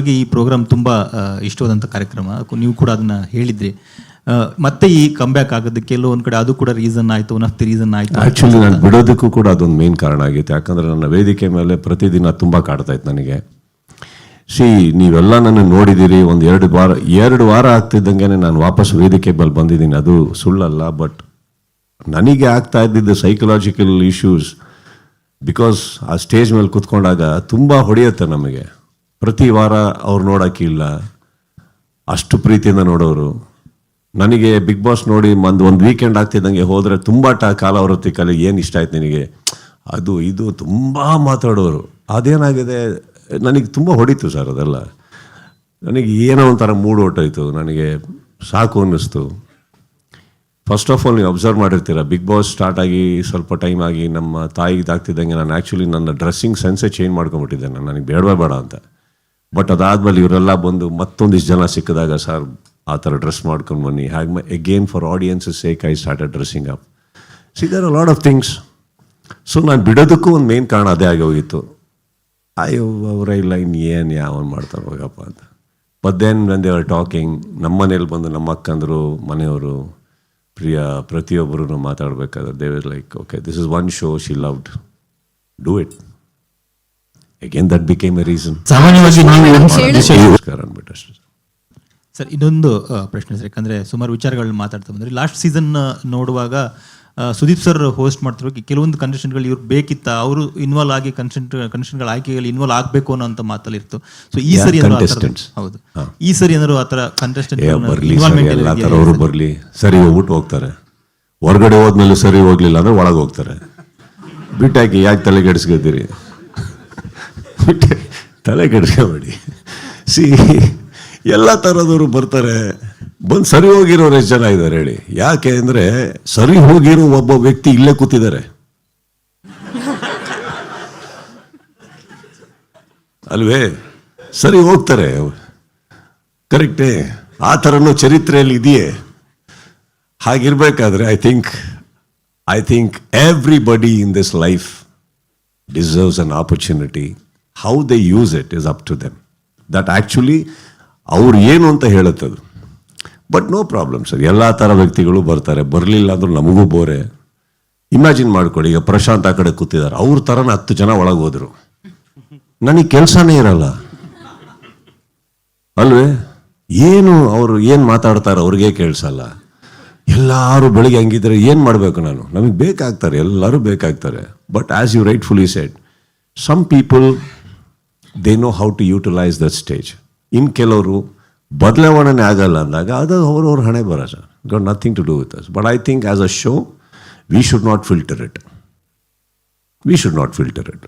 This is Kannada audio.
ಅವರಿಗೆ ಈ ಪ್ರೋಗ್ರಾಮ್ ತುಂಬ ಇಷ್ಟವಾದಂಥ ಕಾರ್ಯಕ್ರಮ. ನೀವು ಕೂಡ ಅದನ್ನ ಹೇಳಿದ್ರಿ. ಮತ್ತೆ ಈ ಕಂಬ್ಯಾಕ್ ಆಗೋದಕ್ಕೆ ಕೆಲವೊಂದು ಕಡೆ ಅದು ಕೂಡ ರೀಸನ್ ಆಯಿತು ಒನ್ ಆಫ್ ದಿ ರೀಸನ್ ಆಯಿತು ಆ್ಯಕ್ಚುಲಿ ನಾನು ಬಿಡೋದಕ್ಕೂ ಕೂಡ ಅದೊಂದು ಮೇನ್ ಕಾರಣ ಆಗಿತ್ತು. ಯಾಕಂದರೆ ನನ್ನ ವೇದಿಕೆ ಮೇಲೆ ಪ್ರತಿದಿನ ತುಂಬ ಕಾಡ್ತಾ ಇತ್ತು ನನಗೆ. ಸಿ ನೀವೆಲ್ಲ ನನ್ನ ನೋಡಿದ್ದೀರಿ ಒಂದು ಎರಡು ವಾರ ಎರಡು ವಾರ ಆಗ್ತಿದ್ದಂಗೆ ನಾನು ವಾಪಸ್ ವೇದಿಕೆ ಮೇಲೆ ಬಂದಿದ್ದೀನಿ. ಅದು ಸುಳ್ಳಲ್ಲ ಬಟ್ ನನಗೆ ಆಗ್ತಾ ಇದ್ದಿದ್ದು ಸೈಕಲಾಜಿಕಲ್ ಇಶ್ಯೂಸ್ ಬಿಕಾಸ್ ಆ ಸ್ಟೇಜ್ ಮೇಲೆ ಕುತ್ಕೊಂಡಾಗ ತುಂಬ ಹೊಡೆಯುತ್ತೆ ನಮಗೆ. ಪ್ರತಿ ವಾರ ಅವ್ರು ನೋಡೋಕ್ಕಿಲ್ಲ ಅಷ್ಟು ಪ್ರೀತಿಯಿಂದ ನೋಡೋರು. ನನಗೆ ಬಿಗ್ ಬಾಸ್ ನೋಡಿ ಒಂದು ಒಂದು ವೀಕೆಂಡ್ ಆಗ್ತಿದ್ದಂಗೆ ಹೋದರೆ ತುಂಬ ಟ ಕಾಲಾವೃತ್ತಿ ಕಲೆ ಏನು ಇಷ್ಟ ಆಯ್ತು ನಿನಗೆ? ಅದು ಇದು ತುಂಬ ಮಾತಾಡೋರು. ಅದೇನಾಗಿದೆ? ನನಗೆ ತುಂಬ ಹೊಡಿತು ಸರ್ ಅದೆಲ್ಲ. ನನಗೆ ಏನೋ ಒಂಥರ ಮೂಡ್ ಹೊಟ್ಟೋಯ್ತು ನನಗೆ ಸಾಕು ಅನ್ನಿಸ್ತು. ಫಸ್ಟ್ ಆಫ್ ಆಲ್ ನೀವು ಅಬ್ಸರ್ವ್ ಮಾಡಿರ್ತೀರ? ಬಿಗ್ ಬಾಸ್ ಸ್ಟಾರ್ಟ್ ಆಗಿ ಸ್ವಲ್ಪ ಟೈಮ್ ಆಗಿ ನಮ್ಮ ತಾಯಿಗೆ ಇದಾಗ್ತಿದ್ದಂಗೆ ನಾನು ಆ್ಯಕ್ಚುಲಿ ನನ್ನ ಡ್ರೆಸ್ಸಿಂಗ್ ಸೆನ್ಸೇ ಚೇಂಜ್ ಮಾಡ್ಕೊಂಬಿಟ್ಟಿದ್ದೆ ನಾನು ನನಗೆ ಬೇಡವೇ ಬೇಡ ಅಂತ. ಬಟ್ ಅದಾದಮೇಲೆ ಇವರೆಲ್ಲ ಬಂದು ಮತ್ತೊಂದಿಷ್ಟು ಜನ ಸಿಕ್ಕಿದಾಗ, ಸರ್, ಆ ಥರ ಡ್ರೆಸ್ ಮಾಡ್ಕೊಂಡು ಬನ್ನಿ. ಹಾಗೆ again for audiences sake I start dressing up see there a lot of things so ನಾನು ಬಿಡೋದಕ್ಕೂ ಒಂದು ಮೇನ್ ಕಾರಣ ಅದೇ ಆಗಿ ಹೋಗಿತ್ತು. ಅಯ್ಯೋ, ಅವರ ಇಲ್ಲ ಇನ್ನು ಏನು ಯಾವನ್ ಮಾಡ್ತಾರೆ ಹೋಗಪ್ಪ ಅಂತ. ಬಟ್ ದೆನ್ ಆರ್ ಟಾಕಿಂಗ್ ನಮ್ಮ ಮನೇಲಿ ಬಂದು ನಮ್ಮ ಅಕ್ಕಂದರು ಮನೆಯವರು, ಪ್ರಿಯ ಪ್ರತಿಯೊಬ್ಬರೂ ಮಾತಾಡಬೇಕಾದ್ರೆ they've like okay this is one show she loved do it again that became a reason ಸಾಮಾನ್ಯವಾಗಿ ಅಂದ್ಬಿಟ್ಟು ಅಷ್ಟೇ ಸರ್ ಇನ್ನೊಂದು ಪ್ರಶ್ನೆ ಸರ್. ಯಾಕಂದ್ರೆ ಸುಮಾರು ವಿಚಾರಗಳನ್ನ ಮಾತಾಡ್ತಾ ಬಂದ್ರಿ. ಲಾಸ್ಟ್ ಸೀಸನ್ ನೋಡುವಾಗ ಸುದೀಪ್ ಸರ್ ಹೋಸ್ಟ್ ಮಾಡ್ತಿರೋ ಕೆಲವೊಂದು ಕಂಟೆಸ್ಟೆಂಟ್ಗಳು ಇವ್ರು ಬೇಕಿತ್ತ ಅವರು ಇನ್ವಾಲ್ವ್ ಆಗಿ ಕನ್ಸೆಂಟ್ ಕಂಟೆಸ್ಟೆಂಟ್ಗಳ ಆಯ್ಕೆಯಲ್ಲಿ ಇನ್ವಾಲ್ವ್ ಆಗಬೇಕು ಅನ್ನೋ ಅಂತ ಮಾತಲ್ಲಿ ಇತ್ತು ಸೊ ಈ ಸರಿ ಹೌದು. ಈ ಸರಿ ಏನಾದ್ರು ಆ ಥರ ಕಂಟೆಸ್ಟೆಂಟ್ ಅವರು ಬರಲಿ ಸರ್ ಎಲ್ಲ ಬರಲಿ. ಸರಿ ಹೋಗ್ಬಿಟ್ಟು ಹೋಗ್ತಾರೆ. ಹೊರಗಡೆ ಹೋದ್ಮೇಲೆ ಸರಿ ಹೋಗ್ಲಿಲ್ಲ ಅಂದ್ರೆ ಒಳಗೆ ಹೋಗ್ತಾರೆ. ಬಿಟ್ಟಾಕಿ ಯಾಕೆ ತಲೆ ಕೆಡಿಸ್ಕೊತೀರಿ ಬಿಟ್ಟು. ತಲೆ ಕೆಡಿಸ್ಕೊಬೇಡಿ ಸಿ, ಎಲ್ಲ ಥರದವರು ಬರ್ತಾರೆ. ಬಂದು ಸರಿ ಹೋಗಿರೋರು ಎಷ್ಟು ಜನ ಇದ್ದಾರೆ ಹೇಳಿ. ಯಾಕೆ ಅಂದರೆ ಸರಿ ಹೋಗಿರೋ ಒಬ್ಬ ವ್ಯಕ್ತಿ ಇಲ್ಲೇ ಕೂತಿದ್ದಾರೆ. ಅಲ್ವೇ? ಸರಿ ಹೋಗ್ತಾರೆ. ಕರೆಕ್ಟೇ. ಆ ಥರನೂ ಚರಿತ್ರೆಯಲ್ಲಿ ಇದೆಯೇ? ಹಾಗಿರ್ಬೇಕಾದ್ರೆ I think I think everybody in this life deserves an opportunity. How they use it is up to them that actually ಅವ್ರು ಏನು ಅಂತ ಹೇಳುತ್ತದು ಬಟ್ ನೋ ಪ್ರಾಬ್ಲಮ್ ಸರ್ ಎಲ್ಲ ಥರ ವ್ಯಕ್ತಿಗಳು ಬರ್ತಾರೆ. ಬರಲಿಲ್ಲ ಅಂದರೂ ನಮಗೂ ಬೋರೆ. ಇಮ್ಯಾಜಿನ್ ಮಾಡ್ಕೊಳ್ಳಿ. ಈಗ ಪ್ರಶಾಂತ್ ಆ ಕಡೆ ಕೂತಿದ್ದಾರೆ. ಅವ್ರ ಥರನ ಹತ್ತು ಜನ ಒಳಗೆ ಹೋದರು. ನನಗೆ ಕೆಲಸನೇ ಇರಲ್ಲ. ಅಲ್ವೇ? ಏನು ಅವರು ಏನು ಮಾತಾಡ್ತಾರೆ ಅವ್ರಿಗೆ ಕೇಳಿಸಲ್ಲ. ಎಲ್ಲರೂ ಬೆಳಿಗ್ಗೆ ಹಂಗಿದ್ರೆ ಏನು ಮಾಡಬೇಕು ನಾನು? ನಮಗೆ ಬೇಕಾಗ್ತಾರೆ. ಎಲ್ಲರೂ ಬೇಕಾಗ್ತಾರೆ. But as you rightfully said some people they know how to utilise that stage ಇನ್ನು ಕೆಲವರು ಬದಲಾವಣೆ ಆಗಲ್ಲ ಅಂದಾಗ ಅದು ಅವ್ರವ್ರ ಹಣೆ ಬರ sir got nothing to do with us but I think as a show we should not filter it we should not filter it